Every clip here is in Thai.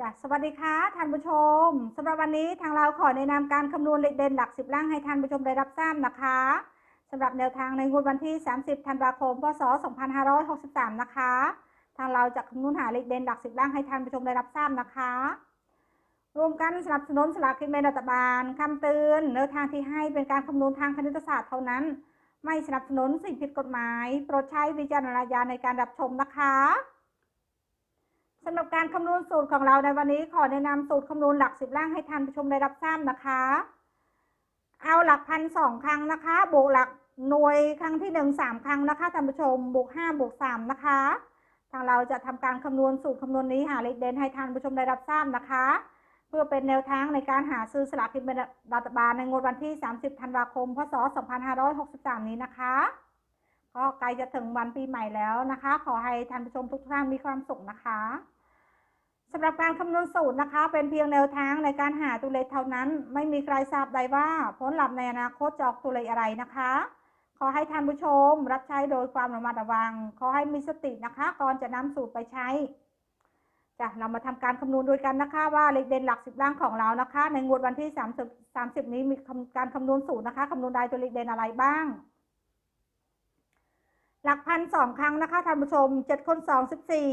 จ้ะสวัสดีค่ะท่านผู้ชมสำหรับวันนี้ทางเราขอแนะนำการคำนวณเลขเด่นหลักสิบล่างให้ท่านผู้ชมได้รับทราบนะคะสำหรับแนวทางในงวดวันที่ 30 ธันวาคม พศ 2563 นะคะ ทางเราจะคำนวณหาเลขเด่นหลักสิบล่างให้ท่านผู้ชมได้รับทราบนะคะ รวมกันสนับสนุนสลากกินแบ่งรัฐบาลคำเตือนแนวทางที่ให้เป็นการคำนวณทางคณิตศาสตร์เท่านั้น ไม่สนับสนุนสิ่งผิดกฎหมาย โปรดใช้วิจารณญาณในการรับชมนะคะ สำหรับการคำนวณสูตรของเราในวันนี้ขอแนะนำสูตรคำนวณหลักสิบล่างให้ท่านผู้ชมได้รับทราบนะคะ เอาหลักพันสองครั้งนะคะ บวกหลักหน่วยครั้งที่หนึ่งสามครั้งนะคะท่านผู้ชม บวกห้าบวกสามนะคะ ทางเราจะทำการคำนวณสูตรคำนวณนี้หาเลขเด่นให้ท่านผู้ชมได้รับทราบนะคะ เพื่อเป็นแนวทางในการหาซื้อสลากกินแบ่งรัฐบาลในงวดวันที่ 30 ธันวาคม พศ 2563 นี้นะคะก็ใกล้จะถึงวันปีใหม่แล้วนะคะ ขอให้ท่านผู้ชมทุกท่านมีความสุขนะคะ สำหรับการคำนวณสูตรนะคะ เป็นเพียงแนวทางในการหาตัวเลขเท่านั้น ไม่มีใครทราบใดว่าผลลัพธ์ในอนาคตจะออกตัวเลขอะไรนะคะ ขอให้ท่านผู้ชมรับใช้โดยความระมัดระวัง ขอให้มีสตินะคะ ก่อนจะนำสูตรไปใช้จ้ะเรามาทำการคำนวณด้วยกันนะคะ ว่าเลขเด่นหลักสิบล่างของเรานะคะ ในงวดวันที่30 30นี้มีการคำนวณสูตรนะคะคำนวณได้ตัวเลขเด่นอะไรบ้าง หลักพันสองครั้งนะคะท่านผู้ชมเจ็ดคนสองสิบสี่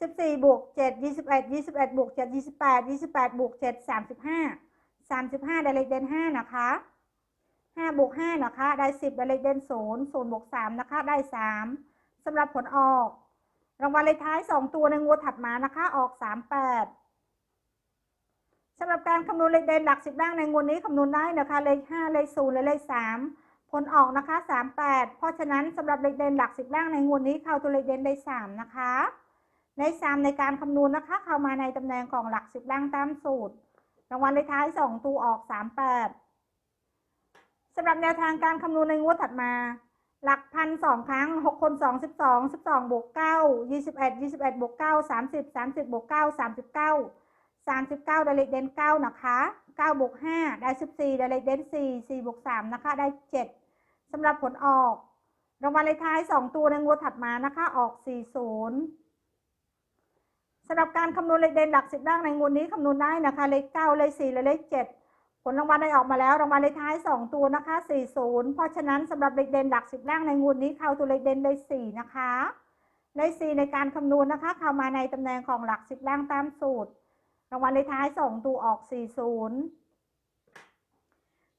สิบสี่บวกเจ็ดยี่สิบเอ็ดยี่สิบเอ็ดบวกเจ็ดยี่สิบแปดยี่สิบแปดบวกเจ็ดสามสิบห้าสามสิบห้าได้เลขเด่นห้านะคะห้าบวกห้านะคะ ได้สิบได้เลขเด่นศูนย์ศูนย์บวกสามนะคะ ได้สามสำหรับผลออก รางวัลเลขท้ายสองตัวในงวดถัดมานะคะ ออกสามแปดสำหรับการคำนวณเลขเด่นหลักสิบล่างในงวดนี้คำนวณได้นะคะ เลขห้าเลขศูนย์และเลขสามผลออกนะคะ 38 เพราะฉะนั้นสำหรับเลขเด่นหลักสิบล่างในงวดนี้เข้าตัวเลขเด่นได้ 3 นะคะ ในขสามในการคำนวณนะคะ เข้ามาในตำแหน่งของหลักสิบล่างตามสูตร รางวัลเลขท้ายสองตัวออกสามแปดสำหรับแนวทางการคำนวณในงวดถัดมา หลักพันสองครั้งหกคนสองสิบสองสิบสองบวกเก้ายี่สิบเอ็ดยี่สิบเอ็ดบวกเก้าสามสิบสามสิบบวกเก้าสามสิบเก้าสามสิบเก้าได้เลขเดนเก้านะคะเก้าบวกห้าได้สิบสี่ได้เลขเดนสี่สี่บวกสามนะคะ ได้เจ็ดสำหรับผลออก รางวัลเลขท้ายสองตัวในงวดถัดมานะคะ ออกสี่ศูนย์ำหรับการคำนวณเลขเด่นหลักสิบล่างในงวดนี้คำนวณได้นะคะ เลข9เลข4และเลข7ผลรางวัลได้ออกมาแล้วรางวัลเลขท้าย2ตัวนะคะ40เพราะฉะนั้นสำหรับเลขเด่นหลักสิบล่างในงวดนี้เข้าตัวเลขเด่นได้4นะคะเลข4ในการคำนวณนะคะ เข้ามาในตำแหน่งของหลักสิบล่างตามสูตร รางวัลเลขท้าย2ตัวออก40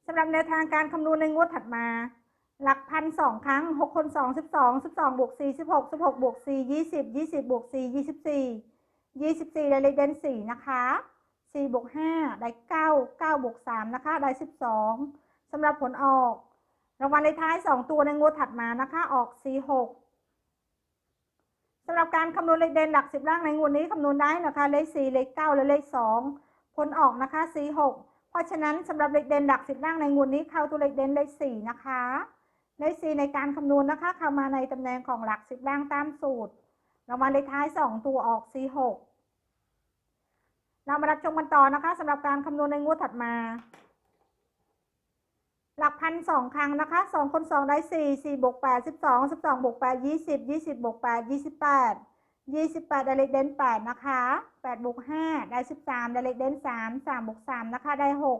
สำหรับแนวทางการคำนวณในงวดถัดมา หลักพันสองครั้ง6คน2 12 12บวก4 16 16บวก4 20 20บวก4 24 24 ได้เลขเด่น4นะคะ4บวก5ได้9 9บวก3นะคะ ได้ 12สำหรับผลออก รางวัลเลขท้าย 2 ตัวในงวดถัดมานะคะ ออก 46สำหรับการคำนวณเลขเด่นหลักสิบล่างในงวดนี้คำนวณได้นะคะ เลข 4 เลข 9 และเลข 2 ผลออกนะคะ 46 เพราะฉะนั้นสำหรับเลขเด่นหลักสิบล่างในงวดนี้เข้าตัวเลขเด่นเลข 4 นะคะ เลข 4 ในการคำนวณนะคะ เข้ามาในตำแหน่งของหลักสิบล่างตามสูตร รางวัลเลขท้าย 2 ตัวออก46เรามารับชมกันต่อนะคะสำหรับการคำนวณในงวดถัดมา หลักพันสองครั้งนะคะสองคนสองได้สี่สี่บวกแปดสิบสองสิบสองบวกแปดยี่สิบยี่สิบบวกแปดยี่สิบแปดยี่สิบแปดได้เลขเด่นแปดนะคะแปดบวกห้าได้สิบสามได้เลขเด่นสามสามบวกสามนะคะได้หก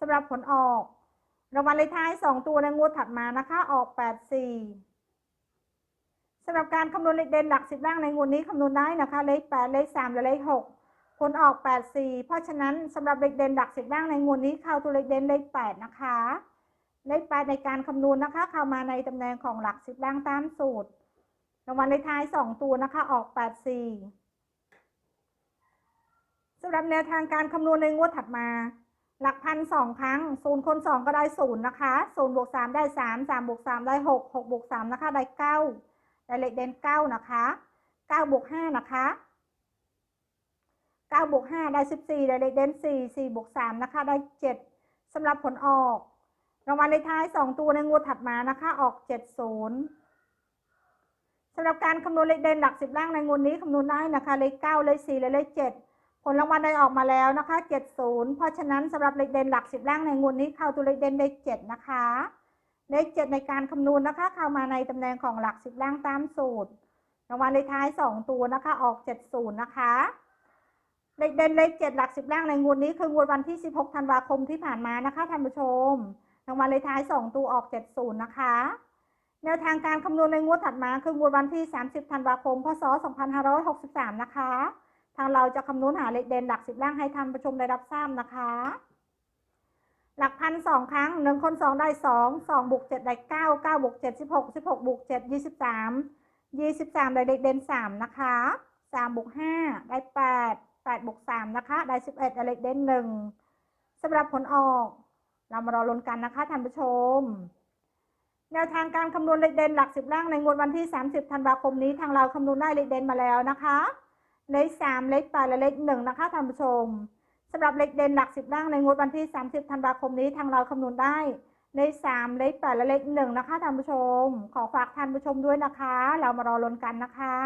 สำหรับผลออกรางวัลเลขท้ายสองตัวในงวดถัดมานะคะออกแปดสี่ สำหรับการคำนวณเลขเด่นหลักสิบล่างในงวดนี้คำนวณได้นะคะ เลขแปดเลขสามและเลขหกผลออกแปดสี่เพราะฉะนั้นสำหรับเลขเด่นหลักสิบล่างในงวดนี้เข้าตัวเลขเด่นเลขแปดนะคะ เลขแปดในการคำนวณนะคะ เข้ามาในตำแหน่งของหลักสิบล่างตามสูตรรางวัลเลขท้ายสองตัวนะคะ ออกแปดสี่สำหรับแนวทางการคำนวณในงวดถัดมา หลักพันสองครั้งศูนย์คนสองก็ได้ศูนย์นะคะศูนย์บวกสามได้สามสามบวกสามได้หกหกบวกสามนะคะได้เก้า ได้เลขเด่นเก้านะคะเก้าบวกห้านะคะเก้าบวกห้าได้สิบสี่ได้เลขเด่นสี่สี่บวกสามนะคะ ได้เจ็ดสำหรับผลออก รางวัลเลขท้าย2ตัวในงวดถัดมานะคะ ออก70สำหรับการคำนวณเลขเด่นหลัก10ล่างในงวดนี้คำนวณได้นะคะเลข9เลข4และเลข7ผลรางวัลได้ออกมาแล้วนะคะ 70 เพราะฉะนั้นสำหรับเลขเด่นหลัก 10 ล่างในงวดนี้เข้าตัวเลขเด่นเลข7นะคะ เลข7ในการคำนวณนะคะ เข้ามาในตำแหน่งของหลัก10ล่างตามสูตรรางวัลเลขท้าย2ตัวนะคะ ออก70นย์นะคะเลขเด่นเลขเจ็ดหลักสิบล่างในงวดนี้คืองวดวันที่16ธันวาคมที่ผ่านมานะคะท่านผู้ชมรางวัลเลขท้าย2ตัวออก70นะคะแนวทางการคำนวณในงวดถัดมาคืองวดวันที่ 30 ธันวาคม พศ 2563 นะคะ ทางเราจะคำนวณหาเลขเด่นหลักสิบล่างให้ท่านผู้ชมได้รับทราบนะคะ หลักพันสองครั้งหนึ่งคนสองได้สองสองบวกเจ็ดได้เก้าเก้าบวกเจ็ดสิบหกสิบหกบวกเจ็ดยี่สิบสามยี่สิบสามได้เลขเด่นสามนะคะสามบวกห้าได้แปดแปดบวกสามนะคะได้สิบเอ็ดได้เลขเด่นหนึ่งสำหรับผลออก เรามารอลุ้นกันนะคะท่านผู้ชมแนวทางการคำนวณเลขเด่นหลักสิบล่างในงวดวันที่ 30 ธันวาคมนี้ทางเราคำนวณได้เลขเด่นมาแล้วนะคะ เลขสามเลขแปดและเลขหนึ่งนะคะท่านผู้ชม สำหรับเลขเด่นหลักสิบล่างในงวดวันที่ 30 ธันวาคมนี้ทางเราคำนวณได้เลขสามเลขแปดและเลขหนึ่งนะคะท่านผู้ชม ขอฝากท่านผู้ชมด้วยนะคะ เรามารอลุ้นกันนะคะ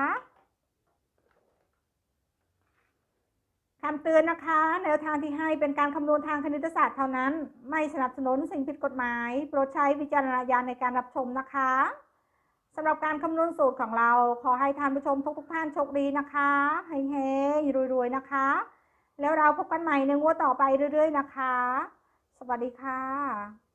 คำเตือนนะคะ แนวทางที่ให้เป็นการคำนวณทางคณิตศาสตร์เท่านั้น ไม่สนับสนุนสิ่งผิดกฎหมาย โปรดใช้วิจารณญาณในการรับชมนะคะสำหรับการคำนวณสูตรของเรา ขอให้ท่านผู้ชมทุกๆท่านโชคดีนะคะเฮ้ๆรวยๆนะคะ แล้วเราพบกันใหม่ในงวดต่อไปเรื่อย ๆ นะคะ สวัสดีค่ะ